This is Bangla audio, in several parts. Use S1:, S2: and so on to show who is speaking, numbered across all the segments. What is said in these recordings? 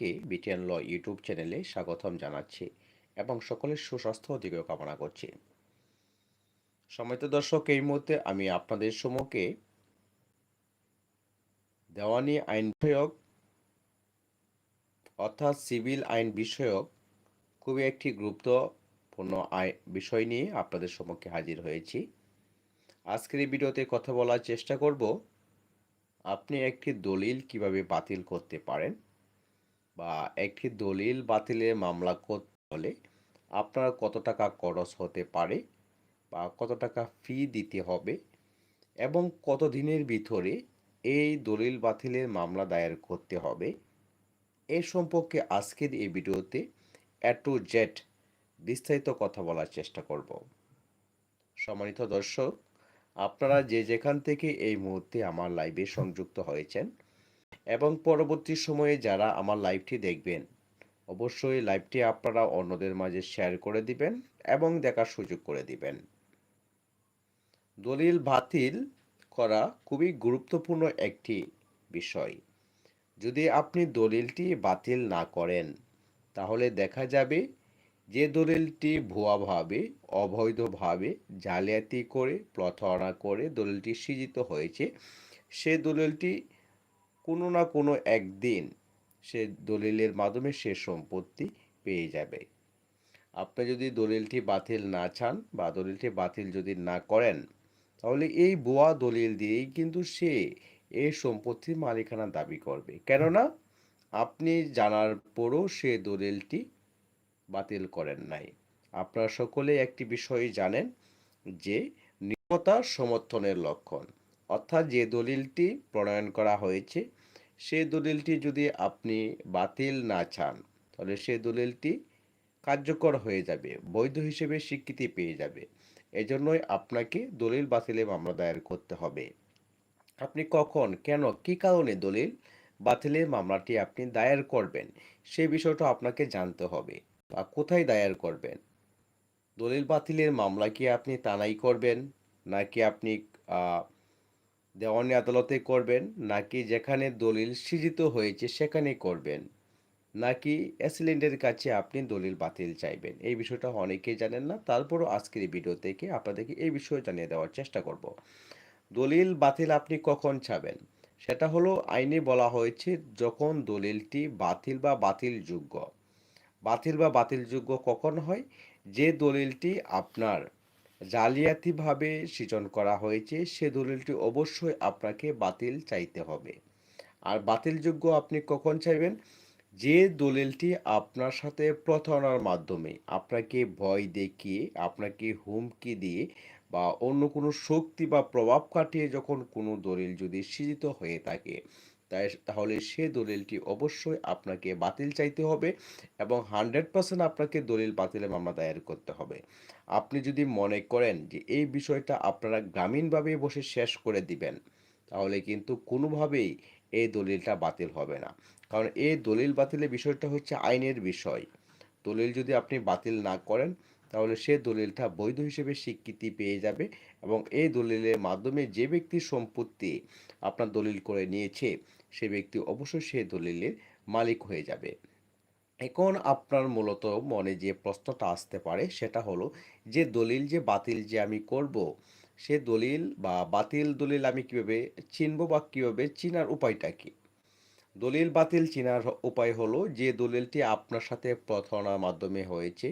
S1: সবাইকে বিটিএন ল ইউটিউব চ্যানেলে স্বাগতম জানাচ্ছি এবং সকলের সুস্বাস্থ্য দীর্ঘ কামনা করছি। সময়ত দর্শক, এই মুহূর্তে আমি আপনাদের সম্মুখে দেওয়ানি আইন বিষয়ক অর্থাৎ সিভিল আইন বিষয়ক খুবই একটি গুরুত্বপূর্ণ আই বিষয় নিয়ে আপনাদের সম্মুখে হাজির হয়েছি। আজকের এই ভিডিওতে কথা বলার চেষ্টা করব, আপনি একটি দলিল কীভাবে বাতিল করতে পারেন বা একটি দলিল বাতিলের মামলা করতে হলে আপনার কত টাকা খরচ হতে পারে বা কত টাকা ফি দিতে হবে এবং কত দিনের ভিতরে এই দলিল বাতিলের মামলা দায়ের করতে হবে এ সম্পর্কে আজকের এই ভিডিওতে এ টু জেড বিস্তারিত কথা বলার চেষ্টা করব। সম্মানিত দর্শক, আপনারা যে যেখান থেকে এই মুহূর্তে আমার লাইভে সংযুক্ত হয়েছেন এবং পরবর্তী সময়ে যারা আমার লাইভটি দেখবেন, অবশ্যই লাইভটি আপনারা অন্যদের মাঝে শেয়ার করে দিবেন এবং দেখার সুযোগ করে দিবেন। দলিল বাতিল করা খুবই গুরুত্বপূর্ণ একটি বিষয়। যদি আপনি দলিলটি বাতিল না করেন, তাহলে দেখা যাবে যে দলিলটি ভুয়াভাবে, অবৈধভাবে জালিয়াতি করে প্রতারণা করে দলিলটি সৃজিত হয়েছে। সে দলিলটি কোনো না কোনো একদিন সে দলিলের মাধ্যমে সে সম্পত্তি পেয়ে যাবে। আপনি যদি দলিলটি বাতিল না চান বা দলিলটি বাতিল যদি না করেন, তাহলে এই বোয়া দলিল দিয়েই কিন্তু সে এই সম্পত্তির মালিকানা দাবি করবে। কেননা আপনি জানার পরও সে দলিলটি বাতিল করেন নাই। আপনারা সকলে একটি বিষয় জানেন যে নিয়মতা সমর্থনের লক্ষণ। অর্থাৎ যে দলিলটি প্রণয়ন করা হয়েছে সে দলিলটি যদি আপনি বাতিল না চান, তাহলে সে দলিলটি কার্যকর হয়ে যাবে, বৈধ হিসেবে স্বীকৃতি পেয়ে যাবে। এজন্যই আপনাকে দলিল বাতিলে মামলা দায়ের করতে হবে। আপনি কখন, কেন, কি কারণে দলিল বাতিলের মামলাটি আপনি দায়ের করবেন সেই বিষয়টা আপনাকে জানতে হবে। বা কোথায় দায়ের করবেন? দলিল বাতিলের মামলা কি আপনি তানাই করবেন? নাকি আপনি দেওয়ানি আদালতে করবেন, নাকি যেখানে দলিল সৃজিত হয়েছে সেখানে করবেন, নাকি অ্যাসিলেন্টের কাছে আপনি দলিল বাতিল চাইবেন? এই বিষয়টা অনেকেই জানেন না। তারপরও আজকের ভিডিও থেকে আপনাদেরকে এই বিষয়ে জানিয়ে দেওয়ার চেষ্টা করব। দলিল বাতিল আপনি কখন চাবেন? সেটা হলো আইনে বলা হয়েছে, যখন দলিলটি বাতিল বা বাতিল যোগ্য বাতিল বা বাতিলযোগ্য কখন হয়? যে দলিলটি আপনার জালিয়াতিভাবে সৃজন করা হয়েছে, সে দলিলটি অবশ্যই আপনাকে বাতিল চাইতে হবে। আর বাতিলযোগ্য আপনি কখন চাইবেন? যে দলিলটি আপনার সাথে প্রতারণার মাধ্যমে, আপনাকে ভয় দেখিয়ে, আপনাকে হুমকি দিয়ে বা অন্য কোনো শক্তি বা প্রভাব কাটিয়ে যখন কোনো দলিল যদি সৃজিত হয়ে থাকে তাই তাহলে সে দলিলটি অবশ্যই আপনাকে বাতিল চাইতে হবে এবং হান্ড্রেড পার্সেন্ট আপনাকে দলিল বাতিলে মামলা দায়ের করতে হবে। আপনি যদি মনে করেন যে এই বিষয়টা আপনারা গ্রামীণভাবে বসে শেষ করে দিবেন, তাহলে কিন্তু কোনোভাবেই এই দলিলটা বাতিল হবে না। কারণ এই দলিল বাতিলের বিষয়টা হচ্ছে আইনের বিষয়। দলিল যদি আপনি বাতিল না করেন, তাহলে সে দলিলটা বৈধ হিসেবে স্বীকৃতি পেয়ে যাবে এবং এই দলিলের মাধ্যমে যে ব্যক্তির সম্পত্তি আপনার দলিল করে নিয়েছে সে ব্যক্তি অবশ্যই সে দলিলের মালিক হয়ে যাবে। এখন আপনার মূলত মনে যে প্রশ্নটা আসতে পারে সেটা হলো যে দলিল যে বাতিল যে আমি করব, সে দলিল বা বাতিল দলিল আমি কীভাবে চিনব বা কীভাবে চিনার উপায়টা কি? দলিল বাতিল চিনার উপায় হলো যে দলিলটি আপনার সাথে প্রতারণার মাধ্যমে হয়েছে,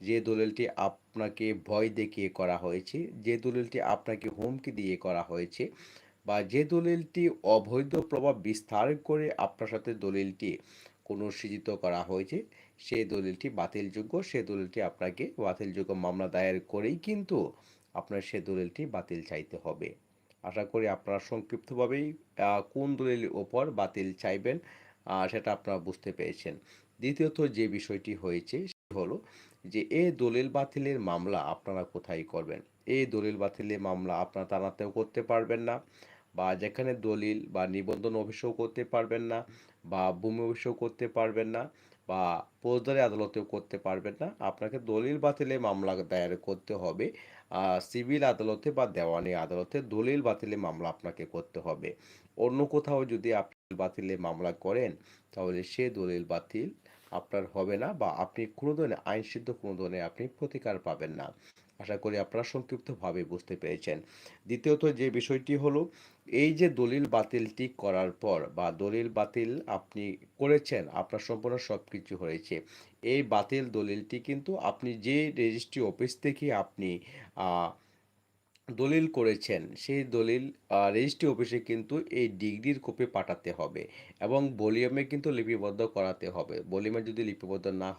S1: যে দলিলটি আপনাকে ভয় দেখিয়ে করা হয়েছে, যে দলিলটি আপনাকে হুমকি দিয়ে করা হয়েছে বা যে দলিলটি অবৈধ প্রভাব বিস্তার করে আপনার সাথে দলিলটি কোনো সৃজিত করা হয়েছে সেই দলিলটি বাতিলযোগ্য, সে দলিলটি আপনাকে বাতিলযোগ্য মামলা দায়ের করেই কিন্তু আপনার সে দলিলটি বাতিল চাইতে হবে। আশা করি আপনারা সংক্ষিপ্তভাবেই কোন দলিলের ওপর বাতিল চাইবেন সেটা আপনারা বুঝতে পেরেছেন। দ্বিতীয়ত যে বিষয়টি হয়েছে হলো যে এ দলিল বাতিলের মামলা আপনারা কোথায় করবেন? এই দলিল বাতিলের মামলা আপনারা তানাতেও করতে পারবেন না। বা যেখানে দলিল বা নিবন্ধন অভিযোগ করতে পারবেন না বা ভূমি অভিযোগ করতে পারবেন না বা ফৌজদারি আদালতেও করতে পারবেন না, আপনাকে দলিল বাতিলে মামলা দায়ের করতে হবে। সিভিল আদালতে বা দেওয়ানি আদালতে দলিল বাতিলে মামলা আপনাকে করতে হবে। অন্য কোথাও যদি আপনি বাতিলে মামলা করেন, তাহলে সে দলিল বাতিল আপনার হবে না বা আপনি কোনো ধরনের আইনসিদ্ধ কোনো ধরনের আপনি প্রতিকার পাবেন না। আশা করি আপনারা সংক্ষিপ্তভাবে বুঝতে পেরেছেন। দ্বিতীয়ত যে বিষয়টি হলো, এই যে দলিল বাতিলটি করার পর বা দলিল বাতিল আপনি করেছেন, আপনার সম্পূর্ণ সব কিছু হয়েছে, এই বাতিল দলিলটি কিন্তু আপনি যে রেজিস্ট্রি অফিস থেকে আপনি দলিল করেছেন, সেই দলিল রেজিস্ট্রি অফিসে কিন্তু এই ডিগ্রির কপি পাঠাতে হবে এবং ভলিউমে কিন্তু লিপিবদ্ধ করাতে হবে। ভলিউমে যদি লিপিবদ্ধ না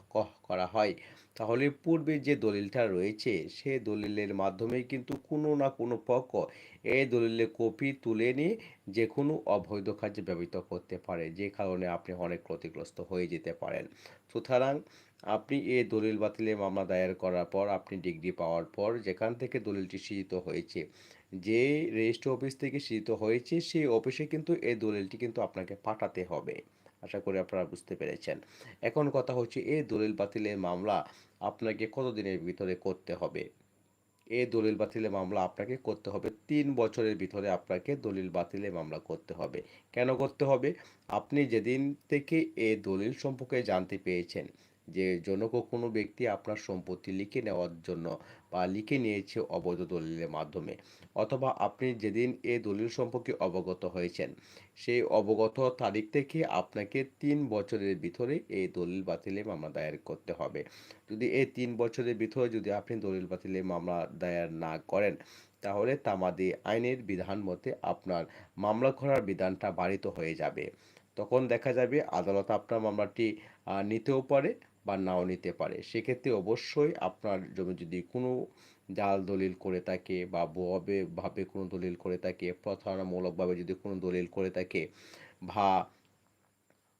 S1: করা হয়, তাহলে পূর্বে যে দলিলটা রয়েছে, সে দলিলের মাধ্যমে কিন্তু কোনো না কোনো পক্ষ এই দলিলের কপি তুলে নিয়ে যে কোনো অবৈধ কাজে ব্যবহৃত করতে পারে, যে কারণে আপনি অনেক ক্ষতিগ্রস্ত হয়ে যেতে পারেন। সুতরাং আপনি এ দলিল বাতিলের মামলা দায়ের করার পর আপনি ডিগ্রি পাওয়ার পর যেখান থেকে দলিলটি সৃজিত হয়েছে, যে রেজিস্ট্রি অফিস থেকে সৃজিত হয়েছে, সেই অফিসে কিন্তু এই দলিলটি কিন্তু আপনাকে পাঠাতে হবে। আশা করি আপনারা বুঝতে পেরেছেন। এখন কথা হচ্ছে এই দলিল বাতিলের মামলা আপনাকে কতদিনের ভিতরে করতে হবে? এ দলিল বাতিলের মামলা আপনাকে করতে হবে, তিন বছরের ভিতরে আপনাকে দলিল বাতিলের মামলা করতে হবে। কেন করতে হবে? আপনি যেদিন থেকে এ দলিল সম্পর্কে জানতে পেয়েছেন যে জনক কোনো ব্যক্তি আপনার সম্পত্তি লিখে নেওয়ার জন্য বা লিখে নিয়েছে অবৈধ দলিলের মাধ্যমে, অথবা আপনি যেদিন এ দলিল সম্পর্কে অবগত হয়েছেন, সেই অবগত তারিখ থেকে আপনাকে তিন বছরের ভিতরে এই দলিল বাতিলে মামলা দায়ের করতে হবে। যদি এই তিন বছরের ভিতরে যদি আপনি দলিল বাতিলে মামলা দায়ের না করেন, তাহলে তামাদি আইনের বিধান মতে আপনার মামলা করার বিধানটা বাড়িত হয়ে যাবে। তখন দেখা যাবে আদালত আপনার মামলাটি নিতেও পারে বা নাও নিতে পারে। সেক্ষেত্রে অবশ্যই আপনার জমি যদি কোনো জাল দলিল করে থাকে বা ববে ভাবে কোনো দলিল করে থাকে, প্রতারণামূলকভাবে যদি কোনো দলিল করে থাকে বা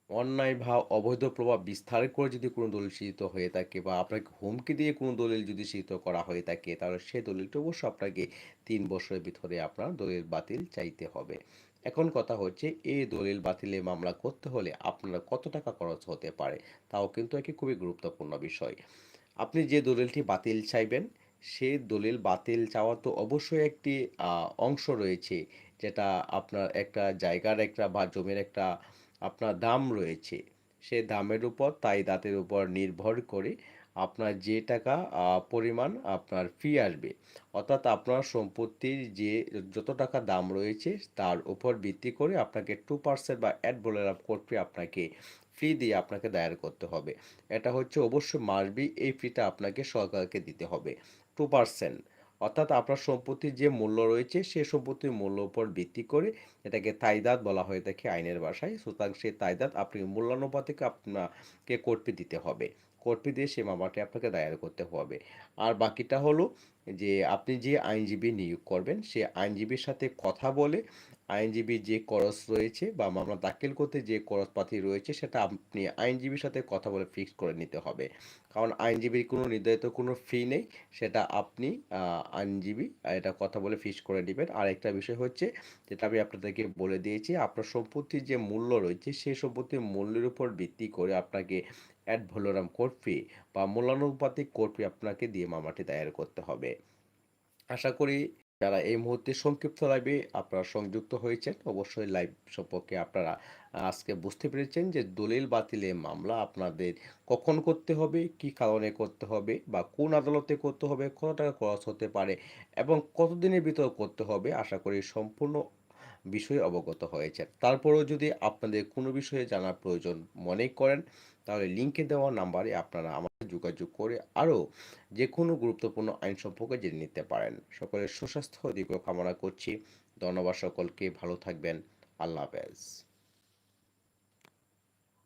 S1: অন্যায় বা অবৈধ প্রভাব বিস্তার করে যদি কোনো দলিল সৃজিত হয়ে থাকে বা আপনাকে হুমকি দিয়ে কোনো দলিল যদি সৃজিত করা হয়ে থাকে, তাহলে সে দলিলটা অবশ্যই আপনাকে তিন বছরের ভিতরে আপনার দলিল বাতিল চাইতে হবে। এখন কথা হচ্ছে, এই দলিল বাতিলে মামলা করতে হলে আপনার কত টাকা খরচ হতে পারে? তাও কিন্তু একটি খুবই গুরুত্বপূর্ণ বিষয়। আপনি যে দলিলটি বাতিল চাইবেন, সে দলিল বাতিল চাওয়ার তো অবশ্যই একটি অংশ রয়েছে, যেটা আপনার একটা জায়গার একটা বা জমির একটা আপনার দাম রয়েছে। সে দামের উপর, তাই দাঁতের উপর নির্ভর করে আপনার যে টাকা পরিমাণ আপনার ফি আসবে। অর্থাৎ আপনার সম্পত্তির যে যত টাকা দাম রয়েছে, তার উপর ভিত্তি করে আপনাকে টু পার্সেন্ট বা অ্যাড বলে কোর্ট ফি আপনাকে ফি দিয়ে আপনাকে দায়ের করতে হবে। এটা হচ্ছে অবশ্যই মাসবি এই ফিটা আপনাকে সরকারকে দিতে হবে। টু পার্সেন্ট অর্থাৎ আপনার সম্পত্তির যে মূল্য রয়েছে, সে সম্পত্তির মূল্য উপর ভিত্তি করে এটাকে তাইদাত বলা হয়ে থাকে আইনের ভাষায়। সুতরাং সেই তাইদাত আপনি মূল্যানুপাতিকে আপনাকে কোর্ট দিতে হবে। কোর্ট দিয়ে সেই মামলাটি আপনাকে দায়ের করতে হবে। আর বাকিটা হলো যে, আপনি যে আইনজীবী নিয়োগ করবেন, সে আইনজীবীর সাথে কথা বলে আইনজীবীর যে খরচ রয়েছে বা মামলা দাখিল করতে যে খরচপাতি রয়েছে, সেটা আপনি আইনজীবীর সাথে কথা বলে ফিক্স করে নিতে হবে। কারণ আইনজীবীর কোনো নির্ধারিত কোনো ফি নেই, সেটা আপনি আইনজীবী, এটা কথা বলে ফিক্স করে নেবেন। আর একটা বিষয় হচ্ছে, যেটা আমি আপনাদেরকে বলে দিয়েছি, আপনার সম্পত্তির যে মূল্য রয়েছে সেই সম্পত্তির মূল্যের উপর ভিত্তি করে আপনাকে অ্যাড ভলোরাম কোর্ট ফি বা মূল্যানুপাতিক কোর্ট ফি আপনাকে দিয়ে মামলাটি দায়ের করতে হবে। আশা করি যারা এই মুহূর্তে সংক্ষিপ্ত লাইভে আপনারা সংযুক্ত হয়েছেন, অবশ্যই লাইভ সম্পর্কে আপনারা আজকে বুঝতে পেরেছেন যে দলিল বাতিলে মামলা আপনাদের কখন করতে হবে, কি কারণে করতে হবে বা কোন আদালতে করতে হবে, কত টাকা খরচ হতে পারে এবং কতদিনের ভিতর করতে হবে, আশা করি সম্পূর্ণ বিষয়ে অবগত হয়েছেন। তারপরেও যদি আপনাদের কোনো বিষয়ে জানার প্রয়োজন মনে করেন, তাহলে লিঙ্কে দেওয়া নাম্বারে আপনারা আমাদের যোগাযোগ করে আরও যে কোনো গুরুত্বপূর্ণ আইন সম্পর্কে জেনে নিতে পারেন। সকলের সুস্বাস্থ্য, দীর্ঘ কামনা করছি। ধন্যবাদ সকলকে, ভালো থাকবেন। আল্লাহ হাফেজ।